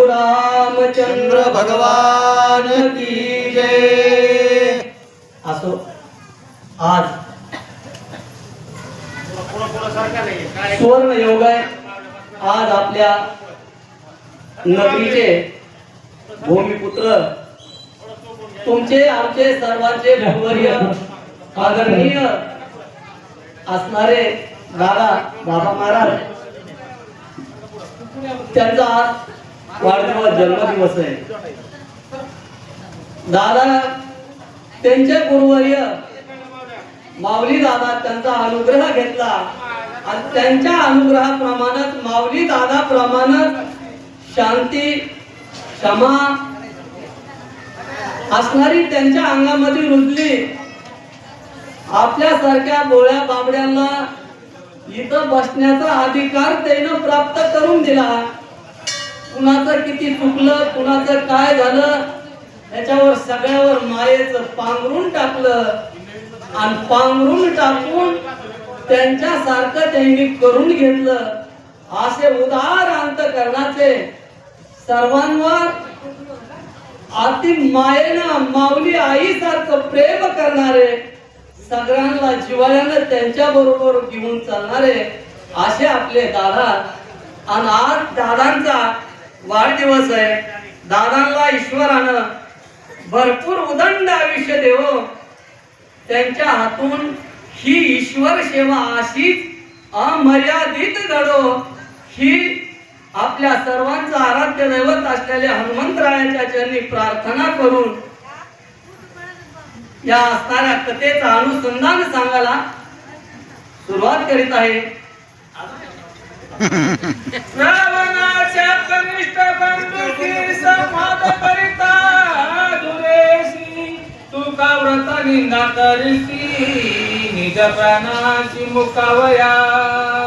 प्रभु रामचंद्र भगवान की जय। असो आज सुवर्ण योग आहे. आज आपल्या नगरीचे भूमिपुत्र तुमचे आमचे सर्वांचे भूवर्य आदरणीय असणारे दादा बाबा महाराज त्यांचा आज वाढदिवस जन्मदिवस आहे. दादा त्यांचे गुरुवर्य माऊली दादा त्यांचा अनुग्रह घेतला. आणि त्यांच्या अनुग्रहाप्रमाणेच माऊली दादा प्रमाणेच शांती क्षमा असणारी त्यांच्या अंगामध्ये रुजली. आपल्यासारख्या गोळ्या बाबड्यांना इथं बसण्याचा अधिकार त्यानं प्राप्त करून दिला. कुणाचं किती चुकलं कुणाचं काय झालं याच्यावर सगळ्यावर मायेचं पांघरून टाकलं. आणि पांघरून टाकून त्यांच्यासारखं त्यांनी करून घेतलं. असे उदार अंतकरणाचे सर्वांवर अति मायेनं माऊली आईसारखं प्रेम करणारे सगळ्यांना जिवाळ्यानं त्यांच्या बरोबर घेऊन चालणारे असे आपले दादा. आणि आज दादांचा वाढदिवस आहे. दादांना ईश्वरानं भरपूर उदंड आयुष्य देव. त्यांच्या हातून ही ईश्वर सेवा अशीच अमर्यादित घडो. ही आपल्या सर्वांचं आराध्य दैवत असलेल्या हनुमंतरायाच्या चरणी प्रार्थना करून या असणाऱ्या कथेचं अनुसंधान सांगायला सुरुवात करीत आहे. निंदा करीसी निज प्राणाची मुकावया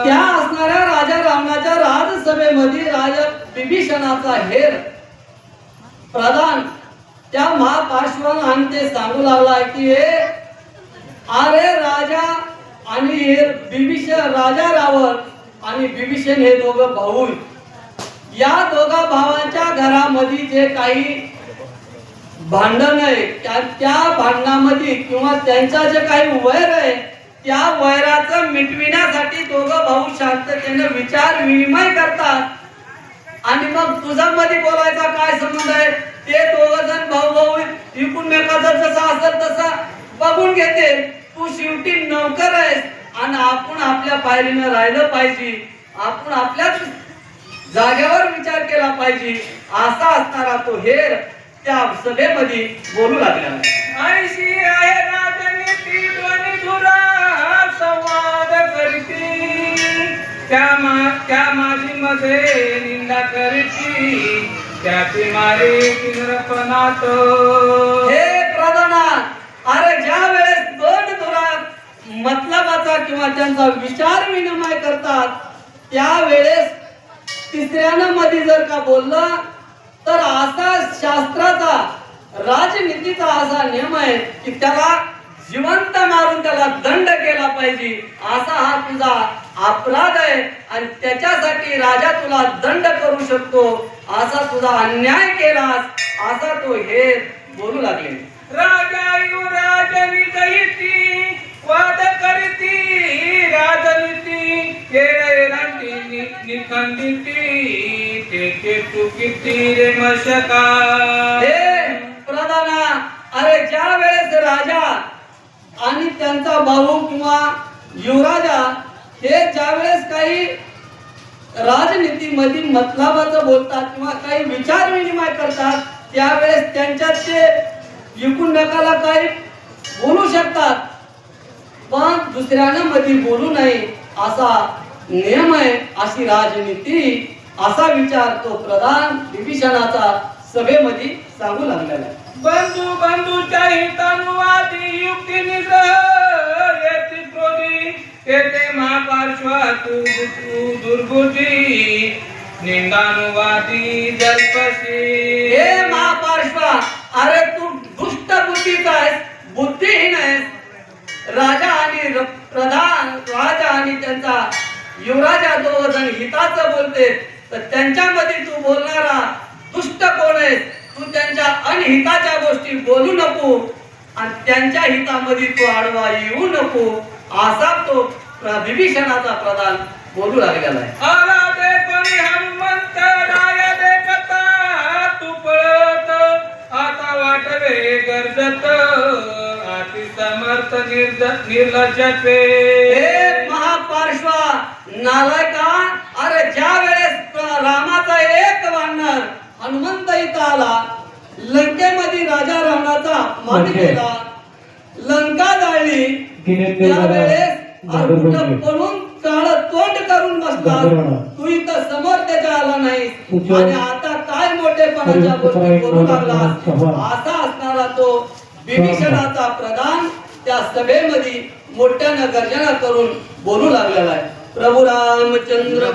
त्या असणाऱ्या राजा रावणाच्या राजसभेमध्ये राजा विभीषणाचा हेर प्रधान त्या महापार्श्वन आणि ते सांगू लागला की हे अरे राजा आणि हे विभीषण राजा रावण आणि विभीषण हे दोघं भाऊ या दोघा भावांच्या घरामध्ये जे काही भांडण आहे. त्या त्या भांडणामध्ये किंवा त्यांचा जे काही वैर आहे त्या वैराचं मिटविण्यासाठी दोघं भाऊ शांततेने विचार विनिमय करतात. आणि मग तुझा मध्ये बोलायचा काय संबंध आहे? ते दोघ जण भाऊ भाऊ एकूणमेकाचा जसा असेल तसा बघून घेते. तू शेवटी नौकर आहेस आणि आपण आपल्या पायरीनं राहिलं पाहिजे. आपण आपल्याच जागेवर विचार केला पाहिजे. असा असणारा तो हेर त्या सभेमध्ये बोलू लागला ऐशी आहे राजनीती ध्वनी धुरा संवाद करती. त्या मा त्या माझी मध्ये निंदा करती. त्याची मारे किनरपणात हे प्रधाना अरे ज्या वेळेस दोन धुरा मतलबाचा किंवा त्यांचा विचार विनिमय करतात त्यावेळेस तिसऱ्यानं मध्ये जर का बोललं तर असा शास्त्राचा राजनीतीचा असा नियम आहे की त्याला जिवंत मारून त्याला दंड केला पाहिजे. असा हा तुझा अपराध आहे आणि त्याच्यासाठी राजा तुला दंड करू शकतो. असा तुझा अन्याय केलास असा तो हे बोलू लागले. राजा युवराज निजयती वाद करती राजनीती केळे निखंडिती. तेथे तू किती रे मशका हे प्रधाना अरे ज्या वेळेस राजा आणि त्यांचा भाऊ किंवा युवराजा हे ज्या वेळेस काही राजनीतीमध्ये मतलाबाचं बोलतात किंवा काही विचार विनिमय करतात त्यावेळेस त्यांच्यात ते एकूणमेकाला काही बोलू शकतात. पण दुसऱ्यानं मध्ये बोलू नये असा नियम आहे अशी राजनीती असा विचार तो प्रधान विभीषणाचा सभेमध्ये सांगू लागलेला बंधू बंधूच्या हितानुवादी युक्ती येती क्रोधी येते महापार्श्वा तू तू दुर्बुद्धी. निंदानुवादी जल्पशी. हे महापार्श्वा अरे तू दुष्ट बुद्धीचा आहेस बुद्धिहीन आहेस. राजा आणि प्रधान राजा आणि त्यांचा युवराजा दोघ जण हिताचं बोलते तर त्यांच्यामध्ये तू बोलणारा दुष्ट कोण आहे? तू त्यांच्या अनहिताच्या गोष्टी बोलू नको. आणि त्यांच्या हितामध्ये तू आडवा येऊ नको. असा तो विभीषणाचा प्रधान बोलू लागलेला आहे. आता गरजत अति समर्थ निर्लज्जते महापार्श्वा नालायका अरे ज्या वेळेस रामाचा एक वानर हनुमंत इथं आला लंकेमध्ये राजा म्हणजे? केला लंका जाळली. त्यावेळेस. पळून काळ तोंड करून म्हणा. तू इथं समोर त्याच्या आला नाही आणि आता काय मोठेपणाच्या गोष्टी बोलू लागला असा असणारा तो विभीषणाचा प्रधान त्या सभेमध्ये मोठ्यानं गर्जना करून बोलू लागलेला आहे. प्रभू रामचंद्र